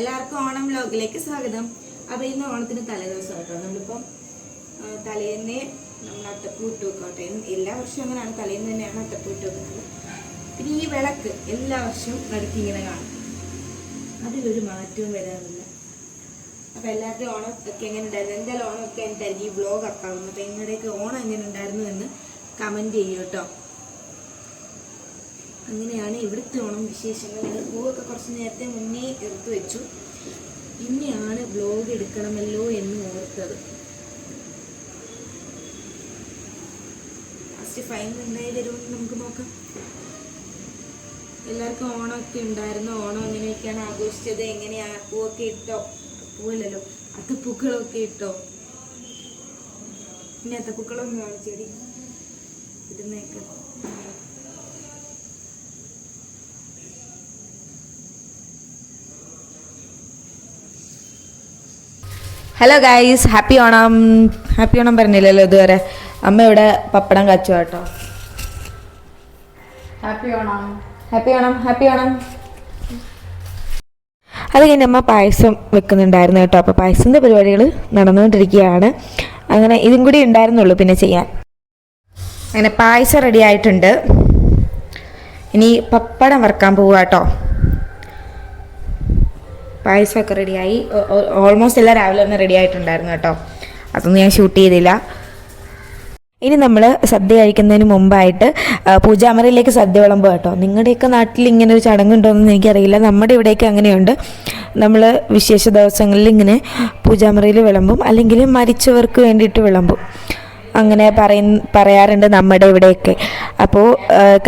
എല്ലാവർക്കും ഓണം വ്ലോഗിലേക്ക് സ്വാഗതം. അപ്പോൾ ഇന്ന് ഓണത്തിന് തലേദിവസം കേട്ടോ നമ്മളിപ്പം തലേന്നെ നമ്മൾ അത്തപ്പൂട്ട് വെക്കോട്ടെ എല്ലാ വർഷവും അങ്ങനെയാണ്. തലേന്ന് തന്നെയാണ് അത്തപ്പൂ ഇട്ട് വെക്കുന്നത്. പിന്നെ ഈ വിളക്ക് എല്ലാ വർഷവും നടുക്ക് ഇങ്ങനെ കാണും. അതിലൊരു മാറ്റവും വരാറില്ല. അപ്പോൾ എല്ലാവരുടെയും ഓണം ഒക്കെ എങ്ങനെ ഉണ്ടായിരുന്നു? എന്തായാലും ഓണം ഒക്കെ എന്തായിരിക്കും ഈ ബ്ലോഗ് അപ്പാവുന്നത് അപ്പോൾ നിങ്ങളുടെയൊക്കെ ഓണം എങ്ങനെ ഉണ്ടായിരുന്നു എന്ന് കമന്റ് ചെയ്യൂ കേട്ടോ. അങ്ങനെയാണ് ഇവിടുത്തെ ഓണം വിശേഷങ്ങൾ. ഞങ്ങൾ പൂവൊക്കെ കുറച്ച് നേരത്തെ മുന്നേ എടുത്തു വെച്ചു. പിന്നെയാണ് ബ്ലോഗ് എടുക്കണമല്ലോ എന്ന് ഓർത്തത്. ലാസ്റ്റ് ഫൈൻ ഉണ്ടായി തരുമെന്ന് നമുക്ക് നോക്കാം. എല്ലാവർക്കും ഓണമൊക്കെ ഉണ്ടായിരുന്നു. ഓണം എങ്ങനെയൊക്കെയാണ് ആഘോഷിച്ചത്? എങ്ങനെയാ പൂവൊക്കെ ഇട്ടോ? പൂവല്ലല്ലോ. അത്തപ്പൂക്കളൊക്കെ ഇട്ടോ? പിന്നെ അത്തപ്പൂക്കളൊന്നും ചെടി ഇടുന്നേക്ക് hello guys happy Onam happy Onam പറഞ്ഞില്ലല്ലോ ഇതുവരെ. അമ്മ ഇവിടെ പപ്പടം കച്ചു കേട്ടോ. Happy Onam happy Onam happy Onam അത് കഴിഞ്ഞ് അമ്മ പായസം വെക്കുന്നുണ്ടായിരുന്നു കേട്ടോ. അപ്പോൾ പായസത്തിന്റെ പരിപാടികൾ നടന്നുകൊണ്ടിരിക്കുകയാണ്. അങ്ങനെ ഇതും കൂടി ഉണ്ടായിരുന്നുള്ളൂ പിന്നെ ചെയ്യാൻ. അങ്ങനെ പായസം റെഡി ആയിട്ടുണ്ട്. ഇനി പപ്പടം വറുക്കാൻ പോവുക കേട്ടോ. പായസമൊക്കെ റെഡിയായി. ഓൾമോസ്റ്റ് എല്ലാം രാവിലെ ഒന്ന് റെഡി ആയിട്ടുണ്ടായിരുന്നു കേട്ടോ. അതൊന്നും ഞാൻ ഷൂട്ട് ചെയ്തില്ല. ഇനി നമ്മൾ സദ്യ കഴിക്കുന്നതിന് മുമ്പായിട്ട് പൂജാമറയിലേക്ക് സദ്യ വിളമ്പ് കേട്ടോ. നിങ്ങളുടെയൊക്കെ നാട്ടിൽ ഇങ്ങനെ ഒരു ചടങ്ങുണ്ടോയെന്ന് എനിക്കറിയില്ല. നമ്മുടെ ഇവിടെയൊക്കെ അങ്ങനെയുണ്ട്. നമ്മൾ വിശേഷ ദിവസങ്ങളിൽ ഇങ്ങനെ പൂജാമറയിൽ വിളമ്പും അല്ലെങ്കിൽ മരിച്ചവർക്ക് വേണ്ടിയിട്ട് വിളമ്പും. അങ്ങനെ പറയുന്ന പറയാറുണ്ട് നമ്മുടെ ഇവിടെയൊക്കെ. അപ്പോൾ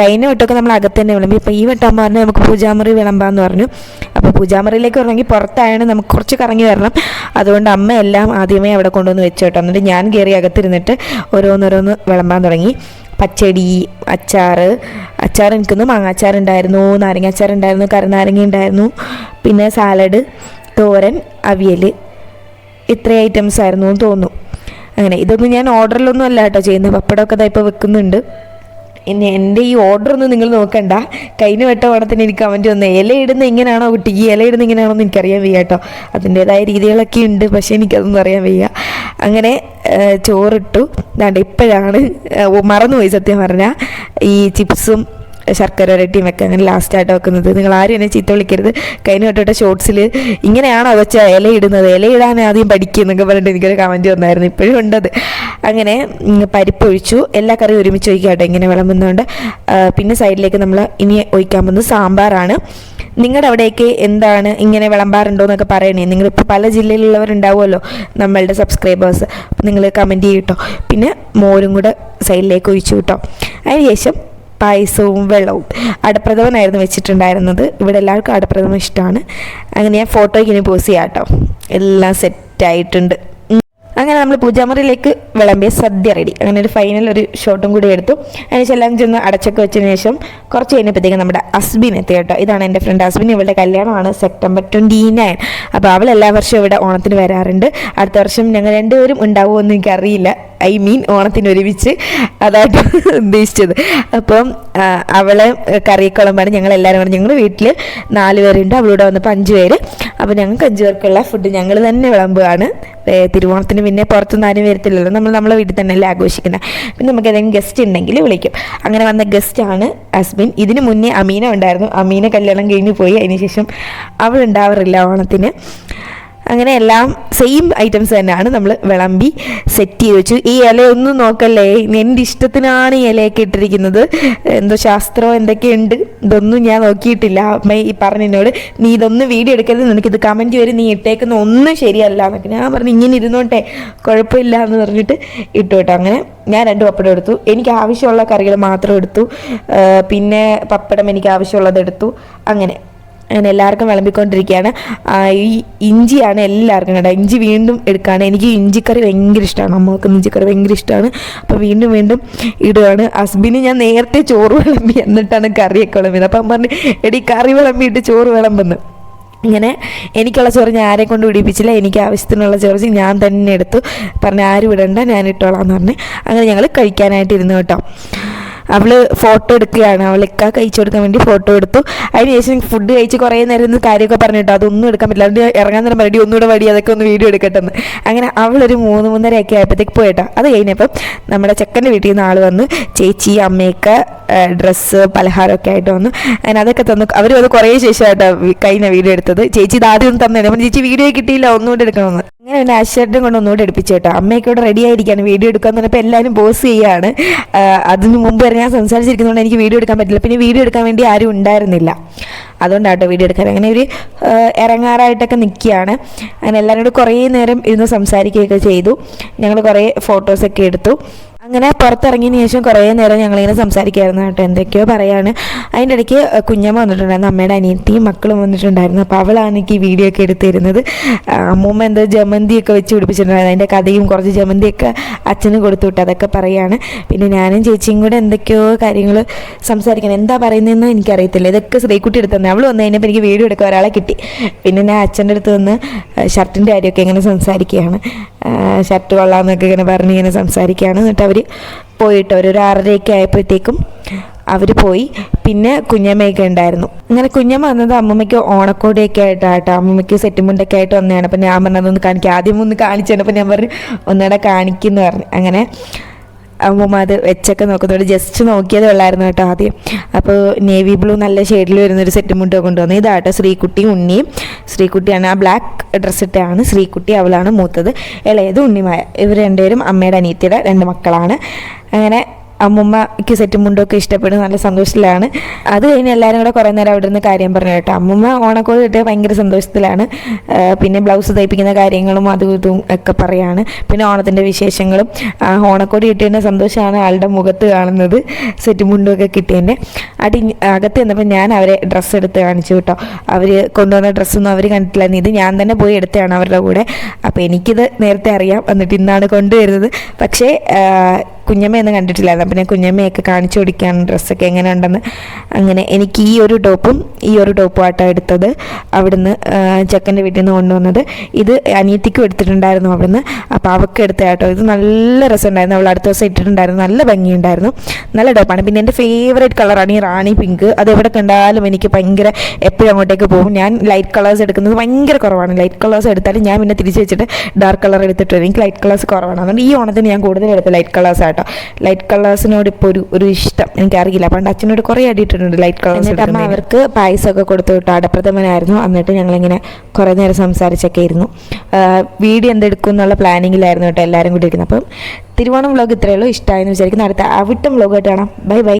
കഴിഞ്ഞ വട്ടമൊക്കെ നമ്മൾ അകത്ത് തന്നെ വിളമ്പി. ഇപ്പോൾ ഈ വട്ടം പറഞ്ഞു നമുക്ക് പൂജാമുറി വിളമ്പാന്ന് പറഞ്ഞു. അപ്പോൾ പൂജാമുറിയിലേക്ക് വരണമെങ്കിൽ പുറത്തായാണ് നമുക്ക് കുറച്ച് കറങ്ങി വരണം. അതുകൊണ്ട് അമ്മ എല്ലാം ആദ്യമേ അവിടെ കൊണ്ടുവന്ന് വെച്ചു കേട്ടോ. എന്നിട്ട് ഞാൻ കയറി അകത്തിരുന്നിട്ട് ഓരോന്നോരോന്ന് വിളമ്പാൻ തുടങ്ങി. പച്ചടി അച്ചാർ അച്ചാർ എനിക്കൊന്ന് മാങ്ങാച്ചാർ ഉണ്ടായിരുന്നു നാരങ്ങ അച്ചാർ ഉണ്ടായിരുന്നു കറുനാരങ്ങ ഉണ്ടായിരുന്നു പിന്നെ സാലഡ് തോരൻ അവിയൽ ഇത്രയും ഐറ്റംസ് ആയിരുന്നു എന്ന് തോന്നുന്നു. അങ്ങനെ ഇതൊന്നും ഞാൻ ഓർഡറിലൊന്നും അല്ല കേട്ടോ ചെയ്യുന്നത്. പപ്പടമൊക്കെ ഇതാ ഇപ്പോൾ വെക്കുന്നുണ്ട്. ഇനി എന്റെ ഈ ഓർഡർ ഒന്നും നിങ്ങൾ നോക്കണ്ട. കഴിഞ്ഞ വട്ട ഓണത്തിന് എനിക്ക് കമന്റ് വന്നു. ഇല ഇടുന്ന ഇങ്ങനെയാണോ കുട്ടിക്ക് ഇല ഇടുന്ന ഇങ്ങനെയാണോ എന്ന് എനിക്കറിയാൻ വയ്യ കേട്ടോ. അതിന്റേതായ രീതികളൊക്കെ ഉണ്ട് പക്ഷേ എനിക്കതൊന്നും അറിയാൻ വയ്യ. അങ്ങനെ ചോറിട്ടു. ദാണ്ട് ഇപ്പോഴാണ് മറന്നുപോയി സത്യം പറഞ്ഞാൽ ഈ ചിപ്സും ശർക്കര വരട്ടിയും വെക്കുക അങ്ങനെ ലാസ്റ്റായിട്ട് വെക്കുന്നത്. നിങ്ങൾ ആരും എന്നെ ചീത്ത വിളിക്കരുത്. കഴിഞ്ഞ തൊട്ടിട്ട ഷോർട്സിൽ ഇങ്ങനെയാണോ വെച്ച ഇല ഇടുന്നത്? ഇല ഇടാൻ ആദ്യം പഠിക്കുക എന്നൊക്കെ പറഞ്ഞിട്ട് എനിക്കൊരു കമന്റ് വന്നായിരുന്നു. ഇപ്പോഴും ഉണ്ടത് അങ്ങനെ പരിപ്പ് ഒഴിച്ചു. എല്ലാ കറിയും ഒരുമിച്ച് ഒഴിക്കാട്ടെ. കേട്ടോ ഇങ്ങനെ വിളമ്പുന്നതുകൊണ്ട്. പിന്നെ സൈഡിലേക്ക് നമ്മൾ ഇനി ഒഴിക്കാൻ പോകുന്നത് സാമ്പാറാണ്. നിങ്ങളുടെ അവിടെയൊക്കെ എന്താണ് ഇങ്ങനെ വിളമ്പാറുണ്ടോ എന്നൊക്കെ പറയണേ. നിങ്ങളിപ്പോൾ പല ജില്ലയിലുള്ളവരുണ്ടാവുമല്ലോ നമ്മളുടെ സബ്സ്ക്രൈബേഴ്സ് അപ്പോൾ നിങ്ങൾ കമന്റ് ചെയ്യട്ടോ പിന്നെ മോരും കൂടെ സൈഡിലേക്ക് ഒഴിച്ചു കേട്ടോ അതിനുശേഷം പായസവും വെള്ളവും. അടപ്രഥമനായിരുന്നു വെച്ചിട്ടുണ്ടായിരുന്നത്. ഇവിടെ എല്ലാവർക്കും അടപ്രഥമ ഇഷ്ടമാണ്. അങ്ങനെ ഞാൻ ഫോട്ടോയ്ക്ക് ഇനി പോസ് ചെയ്യാം കേട്ടോ എല്ലാം സെറ്റായിട്ടുണ്ട് അങ്ങനെ നമ്മൾ പൂജാമുറിയിലേക്ക് വിളമ്പിയ സദ്യ റെഡി അങ്ങനെ ഒരു ഫൈനൽ ഒരു ഷോട്ടും കൂടി എടുത്തു. അതിനുശേഷം എല്ലാം ചെന്ന് അടച്ചൊക്കെ വെച്ചതിന് ശേഷം കുറച്ച് കഴിഞ്ഞപ്പോഴത്തേക്കും നമ്മുടെ അസ്ബിൻ എത്തി കേട്ടോ. ഇതാണ് എന്റെ ഫ്രണ്ട് അസ്ബിൻ. ഇവളുടെ കല്യാണമാണ് സെപ്റ്റംബർ ട്വന്റി നയൻ അപ്പോൾ അവൾ എല്ലാ വർഷവും ഇവിടെ ഓണത്തിന് വരാറുണ്ട്. അടുത്ത വർഷം ഞങ്ങൾ രണ്ടുപേരും ഉണ്ടാവുമോ എന്ന് എനിക്കറിയില്ല. ഐ മീൻ ഓണത്തിന് ഒരുമിച്ച് അതായിട്ട് ഉദ്ദേശിച്ചത്. അപ്പം അവളെ കറിക്കുളമ്പാണ് ഞങ്ങൾ എല്ലാവരും കൂടെ ഞങ്ങൾ വീട്ടിൽ നാല് പേരുണ്ട്. അവളൂടെ വന്നപ്പോൾ അഞ്ച് പേര്. അപ്പോൾ ഞങ്ങൾക്ക് അഞ്ച് പേർക്കുള്ള ഫുഡ് ഞങ്ങൾ തന്നെ വിളമ്പുകയാണ്. തിരുവോണത്തിന് പിന്നെ പുറത്തുനിന്ന് ആരും വരത്തില്ലല്ലോ. നമ്മൾ നമ്മളെ വീട്ടിൽ തന്നെ തന്നെയല്ലേ ആഘോഷിക്കുന്നത് പിന്നെ നമുക്ക് ഏതെങ്കിലും ഗസ്റ്റ് ഉണ്ടെങ്കിൽ വിളിക്കും. അങ്ങനെ വന്ന ഗസ്റ്റാണ് ഹസ്ബൻഡ്. ഇതിന് മുന്നേ അമീന ഉണ്ടായിരുന്നു. അമീന കല്യാണം കഴിഞ്ഞ് പോയി. അതിനുശേഷം അവൾ ഉണ്ടാവാറില്ല ഓണത്തിന്. അങ്ങനെ എല്ലാം സെയിം ഐറ്റംസ് തന്നെയാണ് നമ്മൾ വിളമ്പി സെറ്റ് ചെയ്ത് വെച്ചു. ഈ ഇലയൊന്നും നോക്കല്ലേ? എന്റെ ഇഷ്ടത്തിനാണ് ഈ ഇലയൊക്കെ ഇട്ടിരിക്കുന്നത്. എന്തോ ശാസ്ത്രമോ എന്തൊക്കെയുണ്ട്? ഇതൊന്നും ഞാൻ നോക്കിയിട്ടില്ല. അമ്മ ഈ പറഞ്ഞതിനോട് നീ ഇതൊന്നും വീഡിയോ എടുക്കരുത്. നിനക്കിത് കമന്റ് വരും. നീ ഇട്ടേക്കുന്ന ഒന്നും ശരിയല്ല എന്നൊക്കെ. ഞാൻ പറഞ്ഞു ഇങ്ങനെ ഇരുന്നോട്ടെ. കുഴപ്പമില്ല എന്ന് പറഞ്ഞിട്ട് ഇട്ടു കേട്ടോ. അങ്ങനെ ഞാൻ രണ്ട് പപ്പടം എടുത്തു. എനിക്ക് ആവശ്യമുള്ള കറികൾ മാത്രം എടുത്തു. പിന്നെ പപ്പടം എനിക്ക് ആവശ്യമുള്ളത് എടുത്തു. അങ്ങനെ. അങ്ങനെ എല്ലാവർക്കും വിളമ്പിക്കൊണ്ടിരിക്കുകയാണ്. ഈ ഇഞ്ചിയാണ് എല്ലാവർക്കും കേട്ടോ. ഇഞ്ചി വീണ്ടും എടുക്കുകയാണ്. എനിക്ക് ഇഞ്ചിക്കറി ഭയങ്കര ഇഷ്ടമാണ്. അമ്മയ്ക്ക് ഇഞ്ചിക്കറി ഭയങ്കര ഇഷ്ടമാണ്. അപ്പോൾ വീണ്ടും വീണ്ടും ഇടുകയാണ് ഹസ്ബിന് ഞാൻ നേരത്തെ ചോറ് വിളമ്പി എന്നിട്ടാണ് കറിയൊക്കെ വിളമ്പിയത്. അപ്പം പറഞ്ഞു എടി കറി വിളമ്പിയിട്ട് ചോറ് വിളമ്പുന്നു. ഇങ്ങനെ എനിക്കുള്ള ചോറ് ഞാൻ ആരെ കൊണ്ട് പിടിപ്പിച്ചില്ല. എനിക്ക് ആവശ്യത്തിനുള്ള ചോറ് ഞാൻ തന്നെ എടുത്തു. പറഞ്ഞു ആരും ഇടണ്ട ഞാൻ ഇട്ടോളാം എന്ന് പറഞ്ഞ്. അങ്ങനെ ഞങ്ങൾ കഴിക്കാനായിട്ട് ഇരുന്നു കേട്ടോ. അവൾ ഫോട്ടോ എടുക്കുകയാണ്. അവൾ ഇക്ക കഴിച്ചു കൊടുക്കാൻ വേണ്ടി ഫോട്ടോ എടുത്തു. അതിനുശേഷം ഫുഡ് കഴിച്ച് കുറേ നേരം ഇരുന്ന് കാര്യമൊക്കെ പറഞ്ഞിട്ട്. അതൊന്നും എടുക്കാൻ പറ്റില്ല. അതുകൊണ്ട് ഇറങ്ങാൻ നേരം പറഞ്ഞു ഒന്നുകൂടെ വടി അതൊക്കെ ഒന്ന് വീഡിയോ എടുക്കട്ടെന്ന് അങ്ങനെ അവളൊരു മൂന്ന് മൂന്നരയൊക്കെ ആയപ്പോഴത്തേക്ക് പോയിട്ടോ. അത് കഴിഞ്ഞപ്പം നമ്മുടെ ചെക്കന്റെ വീട്ടിൽ നിന്ന് ആൾ വന്ന് ചേച്ചി അമ്മയൊക്കെ ഡ്രസ്സ് പലഹാരമൊക്കെ ആയിട്ട് വന്നു. അങ്ങനെ അതൊക്കെ തന്നു. അവരും അത് കുറേ ശേഷമായിട്ടാണ് കഴിഞ്ഞ വീഡിയോ എടുത്തത്. ചേച്ചി ഇത് ആദ്യം തന്നെ അപ്പം ചേച്ചി വീഡിയോ കിട്ടിയില്ല ഒന്നുകൂടെ എടുക്കണമെന്ന്. അങ്ങനെ എന്നെ അശ്വരനും കൊണ്ട് ഒന്നുകൂടെ എടുപ്പിച്ചു കേട്ടോ. അമ്മയൊക്കെ ഇവിടെ റെഡി ആയിരിക്കാണ് വീഡിയോ എടുക്കാന്ന് പറഞ്ഞപ്പോൾ എല്ലാവരും ബോസ് ചെയ്യാണ് അതിന് മുമ്പ് വരെ ഞാൻ സംസാരിച്ചിരിക്കുന്നതുകൊണ്ട് എനിക്ക് വീഡിയോ എടുക്കാൻ പറ്റില്ല. പിന്നെ വീഡിയോ എടുക്കാൻ വേണ്ടി ആരും ഉണ്ടായിരുന്നില്ല. അതുകൊണ്ടാട്ടോ വീഡിയോ എടുക്കാൻ. അങ്ങനെ ഒരു ഇറങ്ങാറായിട്ടൊക്കെ നിൽക്കുകയാണ്. അങ്ങനെ എല്ലാവരും കൂടെ കുറേ നേരം ഇരുന്ന് സംസാരിക്കുകയൊക്കെ ചെയ്തു. ഞങ്ങൾ കുറേ ഫോട്ടോസൊക്കെ എടുത്തു. അങ്ങനെ പുറത്തിറങ്ങിയതിന് ശേഷം കുറേ നേരം ഞങ്ങളിങ്ങനെ സംസാരിക്കായിരുന്നു കേട്ടോ. എന്തൊക്കെയോ പറയാണ്. അതിന്റെ ഇടയ്ക്ക് കുഞ്ഞമ്മ വന്നിട്ടുണ്ടായിരുന്നു അമ്മയുടെ അനിയത്തിയും മക്കളും വന്നിട്ടുണ്ടായിരുന്നു. അപ്പോൾ അവളാണ് എനിക്ക് ഈ വീഡിയോ ഒക്കെ എടുത്തിരുന്നത്. അമ്മൂമ്മ എന്തോ ജമന്തിയൊക്കെ വെച്ച് പിടിപ്പിച്ചിട്ടുണ്ടായിരുന്നു. അതിന്റെ കഥയും കുറച്ച് ജമന്തിയൊക്കെ അച്ഛന് കൊടുത്തു വിട്ടു. അതൊക്കെ പറയാണ്. പിന്നെ ഞാനും ചേച്ചിയും കൂടെ എന്തൊക്കെയോ കാര്യങ്ങൾ സംസാരിക്കണം. എന്താ പറയുന്നതെന്ന് എനിക്കറിയത്തില്ല. ഇതൊക്കെ ശ്രീകുട്ടി എടുത്തു തന്നെ. അവൾ വന്നു കഴിഞ്ഞപ്പോൾ എനിക്ക് വീഡിയോ എടുക്കാൻ ഒരാളെ കിട്ടി. പിന്നെ ഞാൻ അച്ഛന്റെ അടുത്ത് നിന്ന് ഷർട്ടിന്റെ കാര്യമൊക്കെ ഇങ്ങനെ സംസാരിക്കുകയാണ്. ഷർട്ട് കൊള്ളാമെന്നൊക്കെ ഇങ്ങനെ പറഞ്ഞ് ഇങ്ങനെ സംസാരിക്കുകയാണ്. എന്നിട്ട് അവർ പോയിട്ട് ഒരു ആറരയൊക്കെ ആയപ്പോഴത്തേക്കും അവർ പോയി. പിന്നെ കുഞ്ഞമ്മയൊക്കെ ഉണ്ടായിരുന്നു. അങ്ങനെ കുഞ്ഞമ്മ വന്നത് അമ്മമ്മയ്ക്ക് ഓണക്കോടിയൊക്കെ ആയിട്ടാട്ടോ. അമ്മമ്മയ്ക്ക് സെറ്റിമുണ്ടൊക്കെ ആയിട്ട് വന്നതാണ്. അപ്പം ഞാൻ പറഞ്ഞത് ഒന്ന് കാണിക്കുക ആദ്യം ഒന്ന് കാണിച്ചു അപ്പം ഞാൻ പറഞ്ഞു ഒന്നുകൂടെ കാണിക്കുന്നു പറഞ്ഞു. അങ്ങനെ അമ്മൂമ്മ അത് വെച്ചൊക്കെ നോക്കുന്നുണ്ട് ജസ്റ്റ് നോക്കിയതേ ഉള്ളായിരുന്നു കേട്ടോ ആദ്യം. അപ്പോൾ നേവി ബ്ലൂ നല്ല ഷെയ്ഡിൽ വരുന്നൊരു സെറ്റ് മുണ്ടോ കൊണ്ടുവന്നു. ഇതാട്ടോ ശ്രീകുട്ടി ഉണ്ണിയും. ശ്രീകുട്ടിയാണ് ആ ബ്ലാക്ക് ഡ്രസ്സ് ഇട്ടാണ് ശ്രീകുട്ടി അവളാണ് മൂത്തത്. ഇളയത് ഉണ്ണിമായ ഇവർ രണ്ടുപേരും അമ്മയുടെ അനിയത്തിയുടെ രണ്ട് മക്കളാണ്. അങ്ങനെ അമ്മുമ്മയ്ക്ക് സെറ്റും മുണ്ടൊക്കെ ഇഷ്ടപ്പെടും നല്ല സന്തോഷത്തിലാണ്. അത് കഴിഞ്ഞ് എല്ലാവരും കൂടെ കുറേ നേരം അവിടെ നിന്ന് കാര്യം പറഞ്ഞു കേട്ടോ. അമ്മുമ്മ ഓണക്കോട് കിട്ടിയ ഭയങ്കര സന്തോഷത്തിലാണ്. പിന്നെ ബ്ലൗസ് തയ്പ്പിക്കുന്ന കാര്യങ്ങളും അതും ഇതും ഒക്കെ പറയാണ്. പിന്നെ ഓണത്തിന്റെ വിശേഷങ്ങളും. ഓണക്കോട് കിട്ടിയതിന്റെ സന്തോഷമാണ് ആളുടെ മുഖത്ത് കാണുന്നത്. സെറ്റും മുണ്ടും ഒക്കെ കിട്ടിയതിന്റെ അടി അകത്ത് ചെന്നപ്പോൾ ഞാൻ അവരെ ഡ്രസ്സ് എടുത്ത് കാണിച്ചു കേട്ടോ. അവർ കൊണ്ടുവന്ന ഡ്രസ്സൊന്നും അവർ കണ്ടിട്ടില്ലായിരുന്നു. ഇത് ഞാൻ തന്നെ പോയി എടുത്തതാണ് അവരുടെ കൂടെ. അപ്പോൾ എനിക്കിത് നേരത്തെ അറിയാം. എന്നിട്ട് ഇന്നാണ് കൊണ്ടുവരുന്നത്. പക്ഷേ കുഞ്ഞമ്മയൊന്നും കണ്ടിട്ടില്ലായിരുന്നു. പിന്നെ കുഞ്ഞമ്മയൊക്കെ കാണിച്ചു കൊടുക്കുകയാണ് ഡ്രസ്സൊക്കെ എങ്ങനെ ഉണ്ടെന്ന് അങ്ങനെ എനിക്ക് ഈ ഒരു ടോപ്പും ഈ ഒരു ടോപ്പും ആട്ടോ എടുത്തത്. അവിടുന്ന് ചെക്കന്റെ വീട്ടിൽ നിന്ന് കൊണ്ടുവന്നത്. ഇത് അനിയത്തിക്കും എടുത്തിട്ടുണ്ടായിരുന്നു അവിടുന്ന്. അപ്പോൾ അവൾക്ക് എടുത്ത കേട്ടോ. ഇത് നല്ല രസമുണ്ടായിരുന്നു. അവൾ അടുത്ത ദിവസം ഇട്ടിട്ടുണ്ടായിരുന്നു. നല്ല ഭംഗിയുണ്ടായിരുന്നു. നല്ല ടോപ്പാണ്. പിന്നെ എന്റെ ഫേവറേറ്റ് കളറാണ് ഈ റാണി പിങ്ക് അത് എവിടെ കണ്ടാലും എനിക്ക് ഭയങ്കര എപ്പോഴും അങ്ങോട്ടേക്ക് പോകും. ഞാൻ ലൈറ്റ് കളേഴ്സ് എടുക്കുന്നത് ഭയങ്കര കുറവാണ്. ലൈറ്റ് കളേഴ്സ് എടുത്താലും ഞാൻ പിന്നെ തിരിച്ചു വെച്ചിട്ട് ഡാർക്ക് കളർ എടുത്തിട്ടുണ്ട് എനിക്ക് ലൈറ്റ് കളേഴ്സ് കുറവാണ്. അതുകൊണ്ട് ഈ ഓണത്തിന് ഞാൻ കൂടുതൽ എടുത്ത ലൈറ്റ് കളേഴ്സ് ആട്ടോ ലൈറ്റ് കളേഴ്സിനോട് ഇപ്പോൾ ഒരു ഒരു ഇഷ്ടം. എനിക്കറിയില്ല. പണ്ട് അച്ഛനോട് കുറേ അടിയിട്ടുണ്ട് ലൈറ്റ് കളേഴ്സ് അമ്മ അവർക്ക് പായസമൊക്കെ കൊടുത്തു വിട്ടു. അടപ്രഥമനായിരുന്നു. എന്നിട്ട് ഞങ്ങളിങ്ങനെ കുറേ നേരം സംസാരിച്ചൊക്കെ ഇരുന്നു. വീഡിയോ എന്തെടുക്കും എന്നുള്ള പ്ലാനിങ്ങിലായിരുന്നു കേട്ടോ എല്ലാവരും കൂടി ഇരിക്കുന്നത് അപ്പം തിരുവോണം വ്ലോഗ് ഇത്രയേ ഉള്ളൂ. ഇഷ്ടമായെന്ന് വിചാരിക്കുന്നു. അടുത്ത അവിട്ടം വ്ലോഗ് കേട്ടോ കാണാം. Bye bye